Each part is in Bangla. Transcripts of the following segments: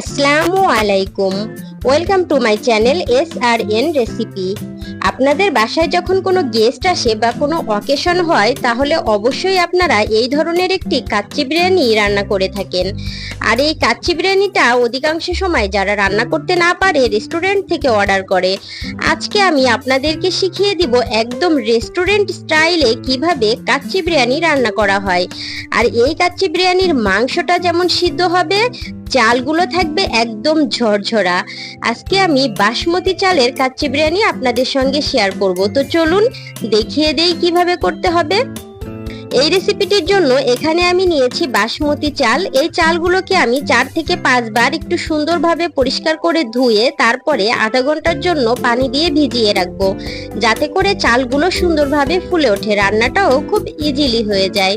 আসসালামু আলাইকুম। Welcome to my channel S R N recipe আপনাদের বাসায় যখন কোনো গেস্ট আসে বা কোনো অকেশন হয়, তাহলে অবশ্যই আপনারা এই ধরনের একটি কাচ্চি বিরিয়ানি রান্না করে থাকেন। আর এই কাচ্চি বিরিয়ানিটা অধিকাংশ সময় যারা রান্না করতে না পারে রেস্টুরেন্ট থেকে অর্ডার করে। আজকে আমি আপনাদেরকে শিখিয়ে দিব একদম রেস্টুরেন্ট স্টাইলে কীভাবে কাচ্চি বিরিয়ানি রান্না করা হয়। আর এই কাচ্চি বিরিয়ানির মাংসটা যেমন সিদ্ধ হবে চালগুলো থাকবে একদম ঝরঝরা। আজকে আমি বাসমতি চালের কাচ্চি বিরিয়ানি আপনাদের সঙ্গে শেয়ার করব। তো চলুন দেখিয়ে দেই কীভাবে করতে হবে। এই রেসিপিটির জন্য এখানে আমি নিয়েছি বাসমতি চাল। এই চালগুলোকে আমি চার থেকে পাঁচবার একটু সুন্দরভাবে পরিষ্কার করে ধুয়ে তারপরে আধা ঘণ্টার জন্য পানি দিয়ে ভিজিয়ে রাখব। যাতে করে চালগুলো সুন্দরভাবে ফুলে ওঠে। রান্নাটাও খুব ইজিলি হয়ে যায়।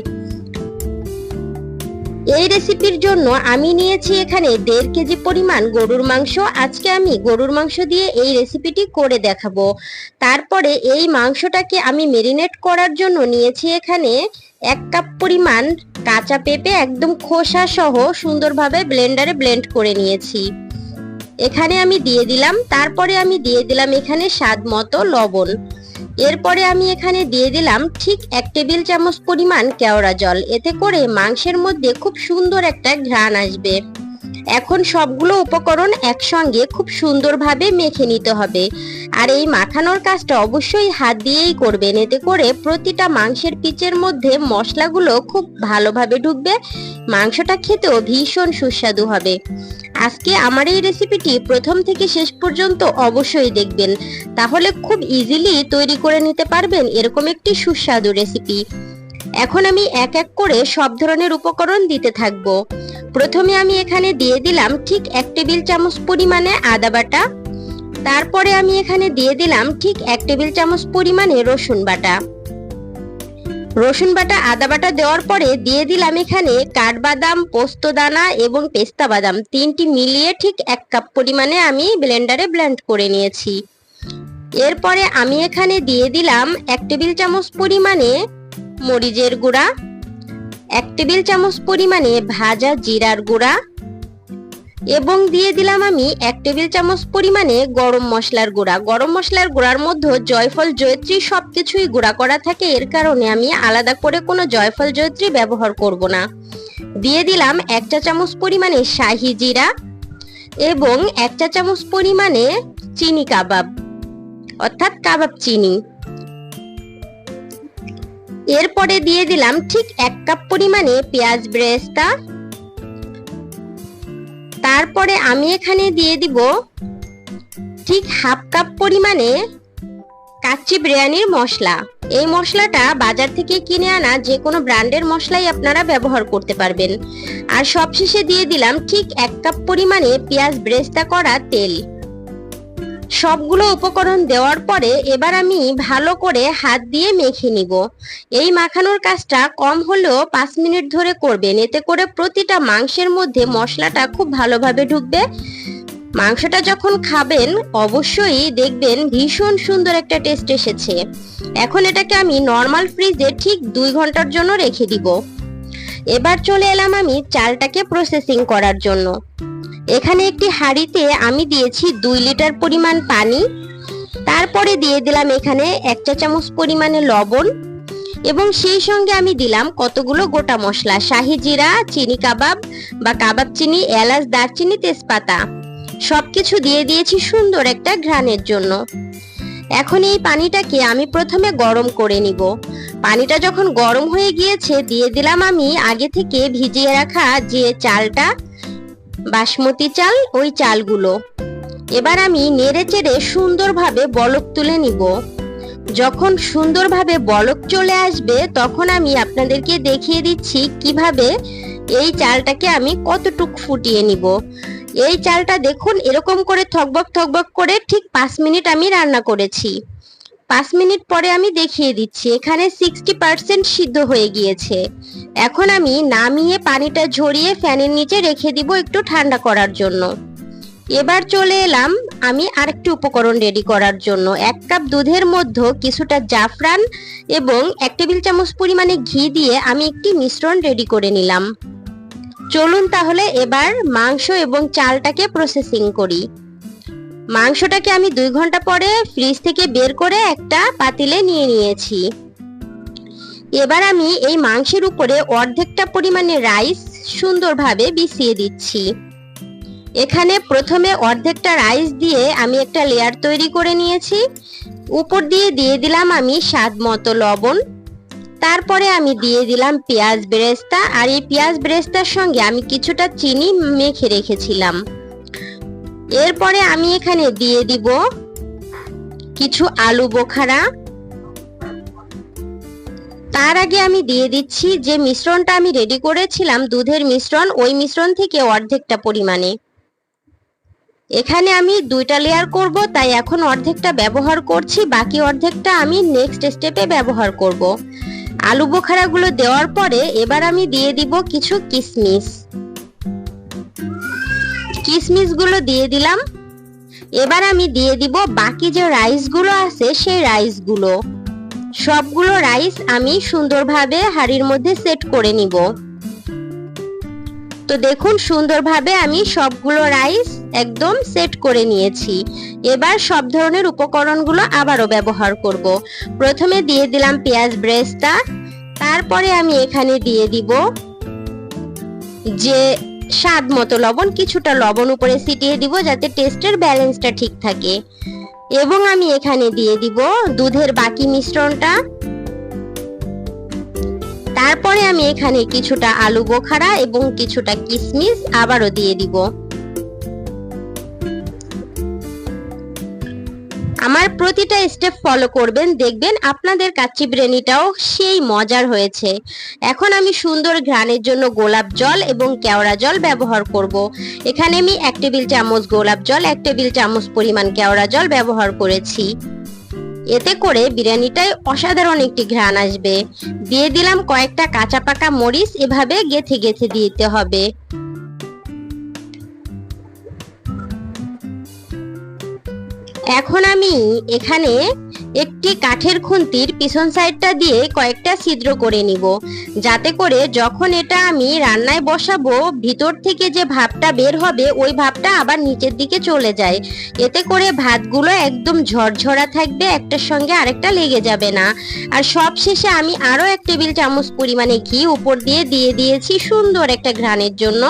এই রেসিপির জন্য আমি নিয়েছি এখানে দেড় কেজি পরিমাণ গরুর মাংস। আজকে আমি গরুর মাংস দিয়ে এই রেসিপিটি করে দেখাবো। তারপরে এই মাংসটাকে আমি মেরিনেট করার জন্য নিয়েছি এখানে এক কাপ পরিমাণ কাঁচা পেঁপে একদম খোসা সহ সুন্দরভাবে ব্লেন্ডারে ব্লেন্ড করে নিয়েছি। এখানে আমি দিয়ে দিলাম। তারপরে আমি দিয়ে দিলাম এখানে স্বাদ মতো লবণ। এরপরে আমি এখানে দিয়ে দিলাম ঠিক এক টেবিল চামচ পরিমাণ কেওড়া জল। এতে করে মাংসের মধ্যে খুব সুন্দর একটা ঘ্রাণ আসবে। এখন সবগুলো উপকরণ একসঙ্গে খুব সুন্দরভাবে মেখে নিতে হবে। আর এই মাখানোর কাজটা অবশ্যই হাত দিয়েই করবেন। এতে করে প্রতিটা মাংসের পিচের মধ্যে মশলাগুলো খুব ভালোভাবে ঢুকবে। মাংসটা খেতেও ভীষণ সুস্বাদু হবে। আজকে আমার এই রেসিপিটি প্রথম থেকে শেষ পর্যন্ত অবশ্যই দেখবেন। তাহলে খুব ইজিলি তৈরি করে নিতে পারবেন এরকম একটি সুস্বাদু রেসিপি এখন আমি এক এক করে সব ধরনের উপকরণ দিতে থাকব। প্রথমে আমি এখানে দিয়ে দিলাম ঠিক এক টেবিল চামচ পরিমাণে আদা বাটা। তারপরে আমি এখানে দিয়ে দিলাম ঠিক এক টেবিল চামচ পরিমাণে রসুন বাটা। রসুন বাটা, আদা বাটা দেওয়ার পরে দিয়ে দিলাম এখানে কাঠবাদাম পোস্ত দানা এবং পেস্তা বাদাম। তিনটি মিলিয়ে ঠিক এক কাপ পরিমাণে আমি ব্লেন্ডারে ব্লেন্ড করে নিয়েছি। এরপরে আমি এখানে দিয়ে দিলাম এক টেবিল চামচ পরিমাণে মরিচের গুঁড়া, এক টেবিল চামচ পরিমাণে ভাজা জিরার গুঁড়া এবং দিয়ে দিলাম আমি এক টেবিল চামচ পরিমাণে গরম মশলার গুঁড়া। গরম মশলার গুঁড়ার মধ্যে জয়ফল, জয়ত্রী সবকিছুই গুঁড়া করা থাকে। এর কারণে আমি আলাদা করে কোনো জয়ফল, জয়ত্রী ব্যবহার করব না। দিয়ে দিলাম এক চা চামচ পরিমাণে শাহি জিরা এবং এক চা চামচ পরিমাণে চিনি কাবাব, অর্থাৎ কাবাব চিনি। এরপরে দিয়ে দিলাম ঠিক এক কাপ পরিমাণে পেঁয়াজ ব্রেস্তা তারপরে আমি এখানে দিয়ে দিব ঠিক হাফ কাপ পরিমাণে কাচ্চি বিরিয়ানির মশলা। এই মশলাটা বাজার থেকে কিনে আনা যে কোনো ব্র্যান্ডের মশলাই আপনারা ব্যবহার করতে পারবেন। আর সবশেষে দিয়ে দিলাম ঠিক এক কাপ পরিমাণে পেঁয়াজ ব্রেস্তা করা তেল। সবগুলো উপকরণ দেওয়ার পরে এবার আমি ভালো করে হাত দিয়ে মেখে নিব। এই মাখানোর কাজটা কম হলেও পাঁচ মিনিট ধরে করবেন। এতে করে প্রতিটা মাংসের মধ্যে মশলাটা খুব ভালোভাবে ঢুকবে। মাংসটা যখন খাবেন, অবশ্যই দেখবেন ভীষণ সুন্দর একটা টেস্ট এসেছে। এখন এটাকে আমি নর্মাল ফ্রিজে ঠিক দুই ঘণ্টার জন্য রেখে দিব। এবার চলে এলাম আমি চালটাকে প্রসেসিং করার জন্য। এখানে একটি হাঁড়িতে আমি দিয়েছি দুই লিটার পরিমাণ পানি। তারপরে দিয়ে দিলাম এখানে এক চা চামচ পরিমাণে লবণ এবং সেই সঙ্গে আমি দিলাম কতগুলো গোটা মশলা, শাহি জিরা, চিনি কাবাব বা কাবাব চিনি, এলাচ, দারচিনি, তেজপাতা। সব কিছু দিয়ে দিয়েছি সুন্দর একটা ঘ্রাণের জন্য। এখন এই পানিটাকে আমি প্রথমে গরম করে নিব। পানিটা যখন গরম হয়ে গিয়েছে, দিয়ে দিলাম আমি আগে থেকে ভিজিয়ে রাখা যে চালটা বাসমতি চাল ওই চালগুলো। এবার আমি নেড়ে চেড়ে সুন্দরভাবে বলক তুলে নিব। যখন সুন্দরভাবে বলক চলে আসবে, তখন আমি আপনাদেরকে দেখিয়ে দিচ্ছি কীভাবে এই চালটাকে আমি কতটুক ফুটিয়ে নিব। এই চালটা দেখুন, এরকম করে থকবক থকবক করে ঠিক পাঁচ মিনিট আমি রান্না করেছি। পাঁচ মিনিট পরে আমি দেখিয়ে দিচ্ছি, এখানে সিক্সটি পার্সেন্ট সিদ্ধ হয়ে গিয়েছে। এখন আমি নামিয়ে পানিটা ঝরিয়ে ফ্যানের নিচে রেখে দিব একটু ঠান্ডা করার জন্য। এবার চলে এলাম আমি আরেকটি উপকরণ রেডি করার জন্য। এক কাপ দুধের মধ্যে কিছুটা জাফরান এবং এক টেবিল চামচ পরিমাণে ঘি দিয়ে আমি একটি মিশ্রণ রেডি করে নিলাম। চলুন তাহলে এবার মাংস এবং চালটাকে প্রসেসিং করি। মাংসটাকে আমি দুই ঘণ্টা পরে ফ্রিজ থেকে বের করে একটা পাতিলে নিয়ে নিয়েছি। এবার আমি এই মাংসের উপরে অর্ধেকটা পরিমাণে রাইস সুন্দরভাবে বিছিয়ে দিচ্ছি। এখানে প্রথমে অর্ধেকটা রাইস দিয়ে আমি একটা লেয়ার তৈরি করে নিয়েছি। উপর দিয়ে দিয়ে দিলাম আমি স্বাদ মতো লবণ। তারপরে আমি দিয়ে দিলাম পেঁয়াজ বেরেস্তা আর এই পেঁয়াজ বেরেস্তার সঙ্গে আমি কিছুটা চিনি মেখে রেখেছিলাম। এরপরে আমি এখানে দিয়ে দিব কিছু আলু বোখারা তার আগে আমি দিয়ে দিচ্ছি যে মিশ্রণটা আমি রেডি করেছিলাম, দুধের মিশ্রণ, ওই মিশ্রণ থেকে অর্ধেকটা পরিমাণে। এখানে আমি দুইটা লেয়ার করব, তাই এখন অর্ধেকটা ব্যবহার করছি, বাকি অর্ধেকটা আমি নেক্সট স্টেপে ব্যবহার করব। আলু বোখারাগুলো দেওয়ার পরে এবার আমি দিয়ে দিব কিছু কিশমিশ কিশমিশগুলো দিয়ে দিলাম। এবার আমি দিয়ে দিব বাকি যে রাইসগুলো আছে, সেই রাইসগুলো সবগুলো রাইস আমি সুন্দরভাবে হাড়ির মধ্যে সেট করে নিব। তো দেখুন, সুন্দরভাবে আমি সবগুলো রাইস একদম সেট করে নিয়েছি। এবার সব ধরনের উপকরণগুলো আবারও ব্যবহার করব। প্রথমে দিয়ে দিলাম পেঁয়াজ ব্রেস্তা, তারপরে আমি এখানে দিয়ে দিব যে স্বাদ মতো লবণ, কিছুটা লবণ উপরে ছিটিয়ে দিব যাতে টেস্টের ব্যালেন্সটা ঠিক থাকে। এবং আমি এখানে দিয়ে দিব দুধের বাকি মিশ্রণটা। তারপরে আমি এখানে কিছুটা আলু বোখারা এবং কিছুটা কিশমিশ আবারও দিয়ে দিব। আমার প্রতিটা স্টেপ ফলো করবেন, দেখবেন আপনাদের কাচ্চি বিরিয়ানিটাও সেই মজার হয়েছে। এখন আমি সুন্দর ঘ্রাণের জন্য গোলাপ জল এবং কেওড়া জল ব্যবহার করব। এখানে আমি এক টেবিল চামচ গোলাপ জল, এক টেবিল চামচ পরিমাণ কেওড়া জল ব্যবহার করেছি। এতে করে বিরিয়ানিটায় অসাধারণ একটি ঘ্রাণ আসবে। দিয়ে দিলাম কয়েকটা কাঁচা পাকা মরিচ, এভাবে গেথে গেথে দিতে হবে। এখন আমি এখানে একটি কাঠের খুন্তির পিছন সাইডটা দিয়ে কয়েকটা ছিদ্র করে নিব, যাতে করে যখন এটা আমি রান্নায় বসাবো, ভিতর থেকে যে ভাবটা বের হবে, ওই ভাবটা আবার নিচের দিকে চলে যায়। এতে করে ভাতগুলো একদম ঝরঝরা থাকবে, একটার সঙ্গে আরেকটা লেগে যাবে না। আর সব শেষে আমি আরও এক টেবিল চামচ পরিমাণে ঘি উপর দিয়ে দিয়ে দিয়েছি সুন্দর একটা ঘ্রাণের জন্য।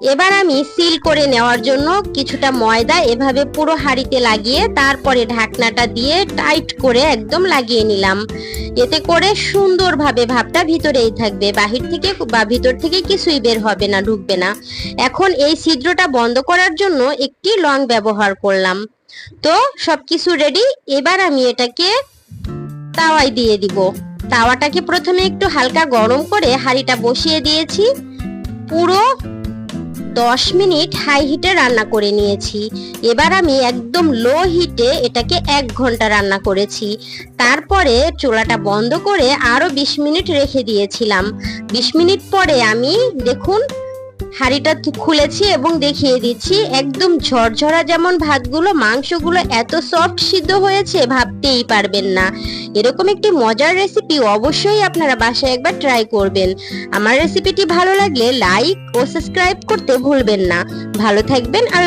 এবার আমি সিল করে নেওয়ার জন্য কিছুটা ময়দা এভাবে পুরো হাঁড়িতে লাগিয়ে তারপরে ঢাকনাটা দিয়ে টাইট করে একদম লাগিয়ে নিলাম। এতে করে সুন্দরভাবে ভাবটা ভিতরেই থাকবে। বাহির থেকে বা ভিতর থেকে কিছুই বের হবে না, ঢুকবে না। এখন এই ছিদ্রটা বন্ধ করার জন্য একটি লং ব্যবহার করলাম। তো সব কিছু রেডি এবার আমি এটাকে তাওয়ায় দিয়ে দিব। তাওয়াটাকে প্রথমে একটু হালকা গরম করে হাঁড়িটা বসিয়ে দিয়েছি। পুরো দশ মিনিট হাই হিটে রান্না করে নিয়েছি। এবার আমি একদম লো হিটে এটাকে এক ঘণ্টা রান্না করেছি। তারপরে চুলাটা বন্ধ করে আরও বিশ মিনিট রেখে দিয়েছিলাম। বিশ মিনিট পরে আমি দেখুন হাঁড়িটা খুলেছি এবং দেখিয়ে দিচ্ছি। একদম ঝরঝরা যেমন ভাতগুলো, মাংসগুলো এত সফট সিদ্ধ হয়েছে, ভাবতেই পারবেন না। এরকম একটি মজার রেসিপি অবশ্যই আপনারা বাসায় একবার ট্রাই করবেন। আমার রেসিপিটি ভালো লাগলে লাইক ও সাবস্ক্রাইব করতে ভুলবেন না। ভালো থাকবেন, আল্লাহ